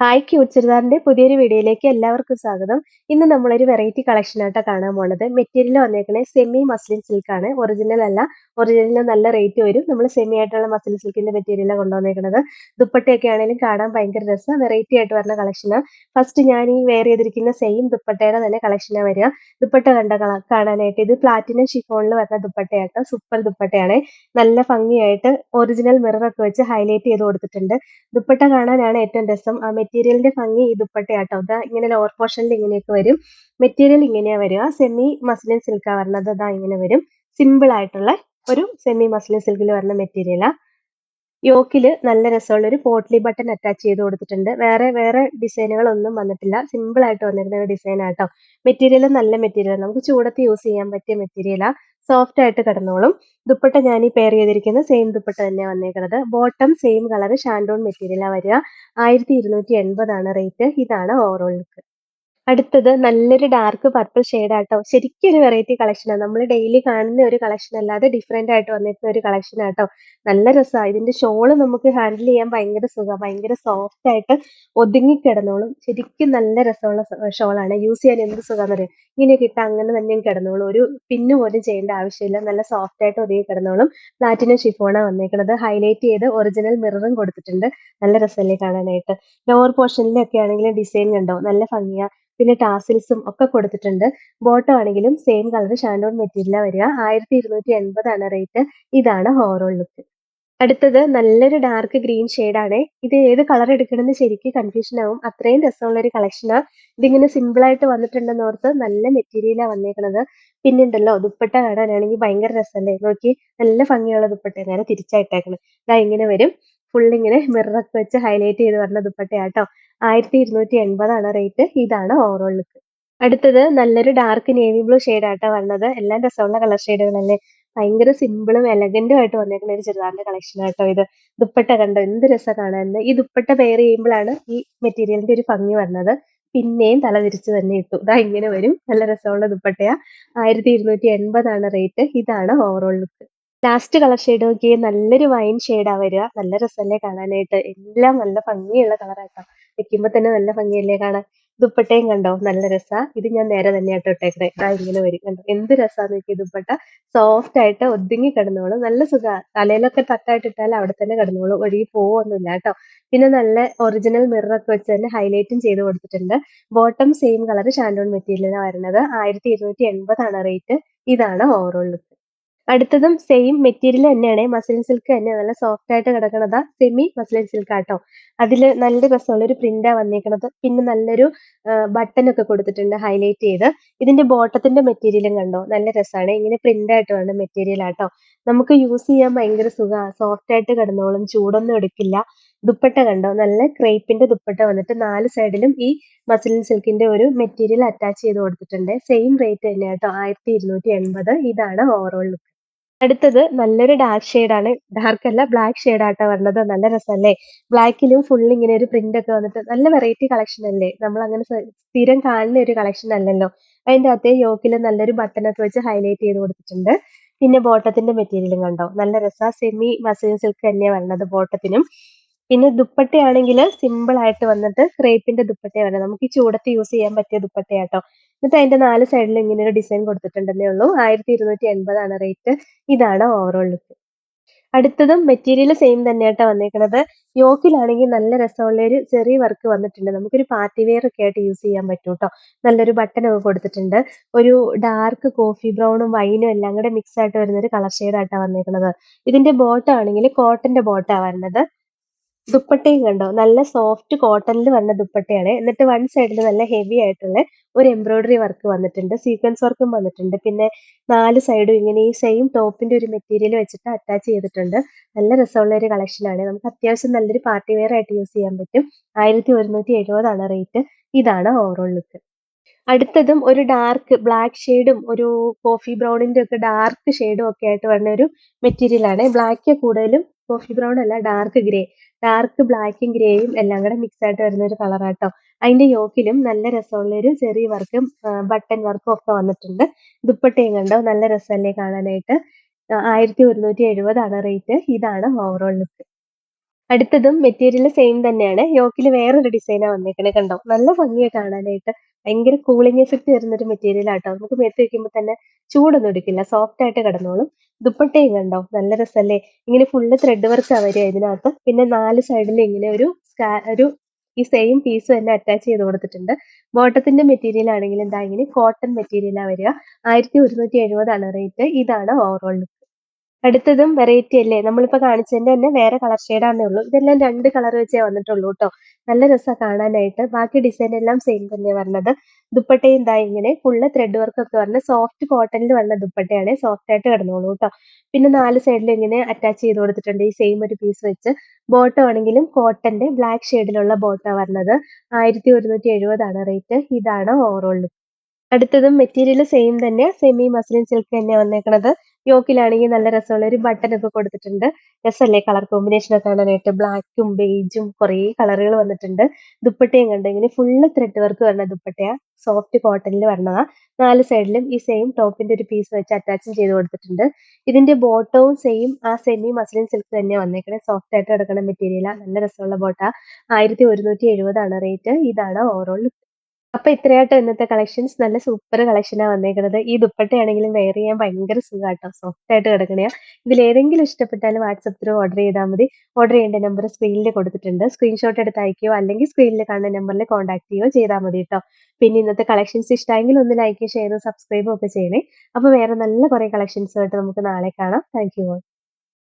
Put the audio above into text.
Hi cute ചുരിദാറിന്റെ പുതിയൊരു വീഡിയോയിലേക്ക് എല്ലാവർക്കും സ്വാഗതം. ഇന്ന് നമ്മളൊരു വെറൈറ്റി കളക്ഷൻ ആയിട്ടാണ് കാണാൻ പോണത്. മെറ്റീരിയൽ വന്നേക്കണേ സെമി മസ്ലിൻ സിൽക്ക് ആണ്. ഒറിജിനൽ അല്ല. ഒറിജിനൽ നല്ല റേറ്റ് വരും. നമ്മൾ സെമി ആയിട്ടുള്ള മസ്ലിൻ സിൽക്കിന്റെ മെറ്റീരിയൽ കൊണ്ടുവന്നേക്കുന്നത് ദുപ്പട്ടയൊക്കെ ആണെങ്കിലും കാണാൻ ഭയങ്കര രസം. വെറൈറ്റി ആയിട്ട് വരുന്ന കളക്ഷനാണ് ഫസ്റ്റ് ഞാൻ ഈ വെയർ ചെയ്തിരിക്കുന്ന സെയിം ദുപ്പട്ടയുടെ തന്നെ കളക്ഷനാണ് വരിക. ദുപ്പട്ട കണ്ട കാണാനായിട്ട്. ഇത് പ്ലാറ്റിനം ഷിഫോണിൽ വരുന്ന ദുപ്പട്ടയാട്ടോ. സൂപ്പർ ദുപ്പട്ടയാണ്. നല്ല ഭംഗിയായിട്ട് ഒറിജിനൽ മിററൊക്കെ വെച്ച് ഹൈലൈറ്റ് ചെയ്ത് കൊടുത്തിട്ടുണ്ട്. ദുപ്പട്ട കാണാനാണ് ഏറ്റവും രസം. ആ മെറ്റീരിയലിന്റെ ഭംഗി ഈ ദുപ്പട്ടയാട്ടോ ഇങ്ങനെ ലോവർ പോർഷനിൽ ഇങ്ങനെയൊക്കെ വരും. മെറ്റീരിയൽ ഇങ്ങനെയാ വരിക. സെമി മസ്ലിൻ സിൽക്കാ വരുന്നത് അതാ ഇങ്ങനെ വരും. സിമ്പിൾ ആയിട്ടുള്ള ഒരു സെമി മസ്ലിൻ സിൽക്കിൽ വരുന്ന മെറ്റീരിയലാ യോക്കിൽ നല്ല രസമുള്ള ഒരു പോട്ട്ലി ബട്ടൺ അറ്റാച്ച് ചെയ്ത് കൊടുത്തിട്ടുണ്ട്. വേറെ വേറെ ഡിസൈനുകളൊന്നും വന്നിട്ടില്ല. സിമ്പിൾ ആയിട്ട് വന്നിരുന്ന ഒരു ഡിസൈൻ ആട്ടോ മെറ്റീരിയൽ നല്ല മെറ്റീരിയൽ നമുക്ക് ചൂടത്ത് യൂസ് ചെയ്യാൻ പറ്റിയ മെറ്റീരിയലാ സോഫ്റ്റ് ആയിട്ട് കിടന്നോളും. ദുപ്പട്ട ഞാൻ ഈ പെയർ ചെയ്തിരിക്കുന്ന സെയിം ദുപ്പട്ട തന്നെ വന്നേക്കുന്നത് ബോട്ടം സെയിം കളർ ഷാൻഡോൺ മെറ്റീരിയലാണ് വരിക. ആയിരത്തി ഇരുന്നൂറ്റി എൺപതാണ് റേറ്റ് ഇതാണ് ഓവറോൾ ലുക്ക് അടുത്തത് നല്ലൊരു ഡാർക്ക് പർപ്പിൾ ആട്ടോ. ശരിക്കും ഒരു വെറൈറ്റി കളക്ഷനാണ് നമ്മൾ ഡെയിലി കാണുന്ന ഒരു കളക്ഷൻ അല്ലാതെ ഡിഫറെന്റ് ആയിട്ട് വന്നിട്ടുള്ള ഒരു കളക്ഷൻ ആട്ടോ. നല്ല രസമാണ് ഇതിന്റെ ഷോൾ നമുക്ക് ഹാൻഡിൽ ചെയ്യാൻ ഭയങ്കര സുഖമാണ് ഭയങ്കര സോഫ്റ്റ് ആയിട്ട് ഒതുങ്ങി കിടന്നോളും ശരിക്കും നല്ല രസമുള്ള ഷോളാണ് യൂസ് ചെയ്യാൻ എന്ത് സുഖം അറിയാം? ഇങ്ങനെ കിട്ടാൻ അങ്ങനെ തന്നെ കിടന്നോളും. ഒരു പിന്നു പോലും ചെയ്യേണ്ട ആവശ്യമില്ല. നല്ല സോഫ്റ്റ് ആയിട്ട് ഒതുങ്ങി കിടന്നോളും. പ്ലാറ്റിനം ഷിഫോണാണ് വന്നേക്കുന്നത് ഹൈലൈറ്റ് ചെയ്ത് ഒറിജിനൽ മിററും കൊടുത്തിട്ടുണ്ട്. നല്ല രസമല്ലേ കാണാനായിട്ട്. ലോവർ പോർഷനിലൊക്കെ ആണെങ്കിലും ഡിസൈൻ കണ്ടോ? നല്ല ഭംഗിയാ. പിന്നെ ടാസിൽസും ഒക്കെ കൊടുത്തിട്ടുണ്ട്. ബോട്ടം ആണെങ്കിലും സെയിം കളർ ഷാൻഡോൺ മെറ്റീരിയലാണ് വരിക. ആയിരത്തി ഇരുന്നൂറ്റി എൺപതാണ് റേറ്റ് ഇതാണ് ഹോറോൾ ലുക്ക് അടുത്തത് നല്ലൊരു ഡാർക്ക് ഗ്രീൻ ആണ്. ഇത് ഏത് കളർ എടുക്കണമെന്ന് ശരിക്കും കൺഫ്യൂഷൻ ആവും. അത്രയും രസമുള്ള ഒരു കളക്ഷനാണ് ഇതിങ്ങനെ സിമ്പിൾ ആയിട്ട് വന്നിട്ടുണ്ടെന്ന് ഓർത്ത് നല്ല മെറ്റീരിയലാണ് വന്നേക്കണത്. പിന്നെ ഉണ്ടല്ലോ ദുപ്പട്ട കാണാനാണെങ്കിൽ ഭയങ്കര രസമല്ലേ? നോക്കി നല്ല ഭംഗിയുള്ള ദുപ്പട്ട. നേരെ തിരിച്ചായിട്ടേക്കണം ഇതാ ഇങ്ങനെ വരും. ഫുൾ ഇങ്ങനെ മിററൊക്കെ വെച്ച് ഹൈലൈറ്റ് ചെയ്ത് വരുന്ന ദുപ്പട്ടയാട്ടോ. ആയിരത്തി ഇരുന്നൂറ്റി എൺപതാണ് റേറ്റ് ഇതാണ് ഓവറോൾ ലുക്ക് അടുത്തത് നല്ലൊരു ഡാർക്ക് നേവി ബ്ലൂ ആട്ടോ വന്നത്. എല്ലാം രസമുള്ള കളർ ഷെയ്ഡുകളല്ലേ ഭയങ്കര സിമ്പിളും എലഗന്റും ആയിട്ട് വന്നേക്കുന്ന ഒരു ചുരിദാറിന്റെ കളക്ഷൻ ആട്ടോ ഇത്. ദുപ്പട്ട കണ്ടോ? എന്ത് രസം കാണാൻ. ഈ ദുപ്പട്ട പെയർ ചെയ്യുമ്പോഴാണ് ഈ മെറ്റീരിയലിന്റെ ഒരു ഭംഗി വന്നത്. പിന്നെയും തല തിരിച്ചു തന്നെ ഇട്ടു. ഇതാ ഇങ്ങനെ വരും. നല്ല രസമുള്ള ദുപ്പട്ടയാ. ആയിരത്തി ഇരുന്നൂറ്റി എൺപതാണ് റേറ്റ് ഇതാണ് overall look last colour shade നോക്കിയാൽ നല്ലൊരു വൈൻ ഷെയ്ഡാ വരിക. നല്ല രസമല്ലേ കാണാനായിട്ട്. എല്ലാം നല്ല ഭംഗിയുള്ള കളറാട്ടോ വെക്കുമ്പോ തന്നെ നല്ല ഭംഗിയല്ലേ കാണാൻ? ദുപ്പട്ടയും കണ്ടോ? നല്ല രസാ. ഇത് ഞാൻ നേരെ തന്നെയാട്ടോ ഇട്ടേക്കണേ. ഇതാ ഇങ്ങനെ വരും കണ്ടോ? എന്ത് രസാന്ന് നോക്കി ദുപ്പട്ട. സോഫ്റ്റ് ആയിട്ട് ഒതുങ്ങി കിടന്നോളും. നല്ല സുഖ. തലയിലൊക്കെ തട്ടായിട്ട് ഇട്ടാൽ അവിടെ തന്നെ കിടന്നോളും. ഒഴുകി പോവൊന്നുമില്ല കേട്ടോ. പിന്നെ നല്ല ഒറിജിനൽ മിറർ ഒക്കെ വെച്ച് തന്നെ ഹൈലൈറ്റും ചെയ്ത് കൊടുത്തിട്ടുണ്ട്. ബോട്ടം സെയിം കളർ ഷാൻഡോൺ മെറ്റീരിയലാണ് വരുന്നത്. ആയിരത്തി ഇരുന്നൂറ്റി എൺപതാണ് റേറ്റ് ഇതാണ് ഓവറോൾ ലുക്ക് അടുത്തതും സെയിം മെറ്റീരിയൽ തന്നെയാണ്. മസ്ലിൻ സിൽക്ക് തന്നെ. നല്ല സോഫ്റ്റ് ആയിട്ട് കിടക്കണതാ സെമി മസ്ലിൻ സിൽക്ക് ആട്ടോ. അതിൽ നല്ല രസമുള്ള ഒരു പ്രിന്റാ വന്നേക്കണത്. പിന്നെ നല്ലൊരു ബട്ടൺ ഒക്കെ കൊടുത്തിട്ടുണ്ട് ഹൈലൈറ്റ് ചെയ്ത്. ഇതിന്റെ ബോട്ടത്തിന്റെ മെറ്റീരിയലും കണ്ടോ? നല്ല രസമാണ് ഇങ്ങനെ പ്രിന്റ് ആയിട്ട് വേണം മെറ്റീരിയൽ ആട്ടോ. നമുക്ക് യൂസ് ചെയ്യാൻ ഭയങ്കര സുഖമാണ് സോഫ്റ്റ് ആയിട്ട് കിടന്നോളും ചൂടൊന്നും എടുക്കില്ല. ദുപ്പട്ട കണ്ടോ? നല്ല ക്രേപ്പിന്റെ ദുപ്പട്ട വന്നിട്ട് നാല് സൈഡിലും ഈ മസിലിൻ സിൽക്കിന്റെ ഒരു മെറ്റീരിയൽ അറ്റാച്ച് ചെയ്ത് കൊടുത്തിട്ടുണ്ട്. സെയിം റേറ്റ് തന്നെയാട്ടോ. ആയിരത്തി ഇരുന്നൂറ്റി എൺപത്. ഇതാണ് ഓവറോൾ ലുക്ക് അടുത്തത് നല്ലൊരു ഡാർക്ക് ആണ്. ഡാർക്ക് അല്ല ബ്ലാക്ക് ആട്ടോ വന്നത്. നല്ല രസമല്ലേ? ബ്ലാക്കിലും ഫുൾ ഇങ്ങനെ ഒരു പ്രിന്റ് ഒക്കെ വന്നിട്ട് നല്ല വെറൈറ്റി കളക്ഷൻ അല്ലേ? നമ്മൾ അങ്ങനെ സ്ഥിരം കാണുന്ന ഒരു കളക്ഷൻ അല്ലല്ലോ? അതിന്റെ അകത്തെ യോക്കിൽ നല്ലൊരു ബട്ടൺ ഒക്കെ വെച്ച് ഹൈലൈറ്റ് ചെയ്ത് കൊടുത്തിട്ടുണ്ട്. പിന്നെ ബോട്ടത്തിന്റെ മെറ്റീരിയലും കണ്ടോ? നല്ല രസ. സെമി മസിൽ സിൽക്ക് തന്നെയാണ് വന്നത് ബോട്ടത്തിനും. പിന്നെ ദുപ്പട്ടയാണെങ്കിൽ സിമ്പിൾ ആയിട്ട് വന്നിട്ട് ക്രേപ്പിന്റെ ദുപ്പട്ടയാണ് നമുക്ക് ഈ ചൂടത്ത് യൂസ് ചെയ്യാൻ പറ്റിയ ദുപ്പട്ടയാട്ടോ. എന്നിട്ട് അതിന്റെ നാല് സൈഡിലും ഇങ്ങനെ ഒരു ഡിസൈൻ കൊടുത്തിട്ടുണ്ടെന്നേ ഉള്ളൂ. ആയിരത്തി ഇരുന്നൂറ്റി എൺപതാണ് റേറ്റ് ഇതാണ് ഓവറോൾ ലുക്ക് അടുത്തതും മെറ്റീരിയൽ സെയിം തന്നെയാട്ടോ വന്നേക്കുന്നത് യോക്കിലാണെങ്കിൽ നല്ല രസമുള്ള ഒരു ചെറിയ വർക്ക് വന്നിട്ടുണ്ട്. നമുക്കൊരു പാർട്ടി വെയർ ഒക്കെ ആയിട്ട് യൂസ് ചെയ്യാൻ പറ്റും കേട്ടോ നല്ലൊരു ബട്ടൺ ഒക്കെ കൊടുത്തിട്ടുണ്ട്. ഒരു ഡാർക്ക് കോഫി ബ്രൗണും വൈനും എല്ലാം കൂടെ മിക്സ് ആയിട്ട് വരുന്ന ഒരു കളർ ഷെയ്ഡ് ആയിട്ടാണ് വന്നേക്കുന്നത് ഇതിന്റെ ബോട്ടം ആണെങ്കിൽ കോട്ടന്റെ ബോട്ടാണ് വരുന്നത്. ദുപ്പട്ടയും കണ്ടോ? നല്ല സോഫ്റ്റ് കോട്ടണിൽ വന്ന ദുപ്പട്ടയാണ്. എന്നിട്ട് വൺ സൈഡിൽ നല്ല ഹെവി ആയിട്ടുള്ള ഒരു എംബ്രോയിഡറി വർക്ക് വന്നിട്ടുണ്ട്. സീക്വൻസ് വർക്കും വന്നിട്ടുണ്ട്. പിന്നെ നാല് സൈഡും ഇങ്ങനെ ഈ സെയിം ടോപ്പിന്റെ ഒരു മെറ്റീരിയൽ വെച്ചിട്ട് അറ്റാച്ച് ചെയ്തിട്ടുണ്ട്. നല്ല രസമുള്ള ഒരു കളക്ഷനാണ് നമുക്ക് അത്യാവശ്യം നല്ലൊരു പാർട്ടി വെയർ ആയിട്ട് യൂസ് ചെയ്യാൻ പറ്റും. ആയിരത്തി ഒരുന്നൂറ്റി എഴുപതാണ് റേറ്റ് ഇതാണ് ഓവറോൾ ലുക്ക് അടുത്തതും ഒരു ഡാർക്ക് ബ്ലാക്ക് ഷെയ്ഡും ഒരു കോഫി ബ്രൗണിന്റെ ഒക്കെ ഡാർക്ക് ഷെയ്ഡും ഒക്കെ ആയിട്ട് വരുന്ന ഒരു മെറ്റീരിയൽ ആണ്. ബ്ലാക്ക് കൂടുതലും കോഫി ബ്രൗൺ അല്ല ഡാർക്ക് ഗ്രേ ഡാർക്ക് ബ്ലാക്കും ഗ്രേയും എല്ലാം കൂടെ മിക്സ് ആയിട്ട് വരുന്ന ഒരു കളറാട്ടോ അതിന്റെ യോക്കിലും നല്ല രസമുള്ള ഒരു ചെറിയ വർക്കും ബട്ടൺ വർക്കും ഒക്കെ വന്നിട്ടുണ്ട് ദുപ്പട്ടയും കണ്ടോ നല്ല രസമല്ലേ കാണാനായിട്ട് ആയിരത്തി ഒരുന്നൂറ്റി എഴുപതാണ് റേറ്റ് ഇതാണ് ഓവറോൾ ലുക്ക് അടുത്തതും മെറ്റീരിയൽ സെയിം തന്നെയാണ്. യോക്കിൽ വേറൊരു ഡിസൈനാണ് വന്നേക്കണേ കണ്ടോ? നല്ല ഭംഗിയെ കാണാനായിട്ട്. ഭയങ്കര കൂളിംഗ് എഫക്ട് തരുന്ന ഒരു മെറ്റീരിയൽ ആട്ടോ. നമുക്ക് മേത്ത് വെക്കുമ്പോ തന്നെ ചൂടൊന്നും എടുക്കില്ല. സോഫ്റ്റ് ആയിട്ട് കിടന്നോളും. ദുപ്പട്ടയും കണ്ടോ? നല്ല രസല്ലേ? ഇങ്ങനെ ഫുള്ള് ത്രെഡ് വർക്കാ വരിക ഇതിനകത്ത്. പിന്നെ നാല് സൈഡിൽ ഇങ്ങനെ ഒരു ഒരു ഈ സെയിം പീസ് തന്നെ അറ്റാച്ച് ചെയ്ത് കൊടുത്തിട്ടുണ്ട്. ബോട്ടത്തിന്റെ മെറ്റീരിയൽ ആണെങ്കിൽ എന്താ ഇങ്ങനെ കോട്ടൺ മെറ്റീരിയലാണ് വരിക. ആയിരത്തി ഒരുന്നൂറ്റി എഴുപതാണ് റേറ്റ്. ഇതാണ് ഓവറോൾ. അടുത്തതും വെറൈറ്റി അല്ലേ? നമ്മളിപ്പോ കാണിച്ചതിന്റെ തന്നെ വേറെ കളർ ഷെയ്ഡാന്നേ ഉള്ളൂ. ഇതെല്ലാം രണ്ട് കളർ വെച്ചേ വന്നിട്ടുള്ളൂ കേട്ടോ നല്ല രസമാണ് കാണാനായിട്ട്. ബാക്കി ഡിസൈൻ എല്ലാം സെയിം തന്നെ വരണത്. ദുപ്പട്ടയും ദാ ഇങ്ങനെ ഫുള്ള് ത്രെഡ് വർക്ക് ഒക്കെ വരണ സോഫ്റ്റ് കോട്ടണിൽ വരണ ദുപ്പട്ടയാണ്. സോഫ്റ്റ് ആയിട്ട് കിടന്നോളൂ കേട്ടോ പിന്നെ നാല് സൈഡിൽ ഇങ്ങനെ അറ്റാച്ച് ചെയ്ത് കൊടുത്തിട്ടുണ്ട്. ഈ സെയിം ഒരു പീസ് വെച്ച്. ബോട്ടം ആണെങ്കിലും കോട്ടന്റെ ബ്ലാക്ക് ഷെയ്ഡിലുള്ള ബോട്ടോ വരണത്. 1170 ആണ് റേറ്റ്. ഇതാണ് ഓവറോൾ. അടുത്തതും മെറ്റീരിയൽ സെയിം തന്നെ. സെമി മസ്ലിൻ സിൽക്ക് തന്നെ വന്നേക്കണത്. യോക്കിലാണെങ്കിൽ നല്ല രസമുള്ള ഒരു ബട്ടൺ ഒക്കെ കൊടുത്തിട്ടുണ്ട്. രസമല്ലേ കളർ കോമ്പിനേഷൻ ഒക്കെ കാണാനായിട്ട്. ബ്ലാക്കും ബേജും കുറേ കളറുകൾ വന്നിട്ടുണ്ട്. ദുപ്പട്ടയും കണ്ടോ? ഇങ്ങനെ ഫുള്ള് ത്രെഡ് വർക്ക് വരുന്ന ദുപ്പട്ടയാ. സോഫ്റ്റ് കോട്ടണിൽ വരണതാ. നാല് സൈഡിലും ഈ സെയിം ടോപ്പിന്റെ ഒരു പീസ് വെച്ച് അറ്റാച്ചും ചെയ്ത് കൊടുത്തിട്ടുണ്ട്. ഇതിന്റെ ബോട്ടവും സെയിം ആ സെമി മസ്ലിൻ സിൽക്ക് തന്നെ വന്നേക്കണേ. സോഫ്റ്റ് ആയിട്ട് കിടക്കുന്ന മെറ്റീരിയലാ. നല്ല രസമുള്ള ബോട്ടാ. 1170 ആണ് റേറ്റ്. ഇതാണ് ഓവറോൾ. അപ്പൊ ഇത്രയാട്ടോ ഇന്നത്തെ കളക്ഷൻസ്. നല്ല സൂപ്പർ കളക്ഷനാ വന്നേക്കുന്നത് ഈ ദുപ്പട്ടയാണെങ്കിലും വെയർ ചെയ്യാൻ ഭയങ്കര സുഖാട്ടോ. സോഫ്റ്റ് ആയിട്ട് കിടക്കണയാ. ഇതിലേതെങ്കിലും ഇഷ്ടപ്പെട്ടാൽ വാട്സപ്പ് ത്രൂ ഓർഡർ ചെയ്താൽ മതി. ഓർഡർ ചെയ്യേണ്ട നമ്പർ സ്ക്രീനിൽ കൊടുത്തിട്ടുണ്ട്. സ്ക്രീൻഷോട്ട് എടുത്ത് അയക്കുകയോ അല്ലെങ്കിൽ സ്ക്രീനിൽ കാണുന്ന നമ്പറിൽ കോൺടാക്ട് ചെയ്യുകയോ ചെയ്താൽ മതി കേട്ടോ പിന്നെ ഇന്നത്തെ കളക്ഷൻസ് ഇഷ്ടമെങ്കിൽ ഒന്ന് ലൈക്ക് ഷെയർ സബ്സ്ക്രൈബും ഒക്കെ ചെയ്യണേ. അപ്പൊ വേറെ നല്ല കുറെ കളക്ഷൻസുമായിട്ട് നമുക്ക് നാളെ കാണാം. Thank you.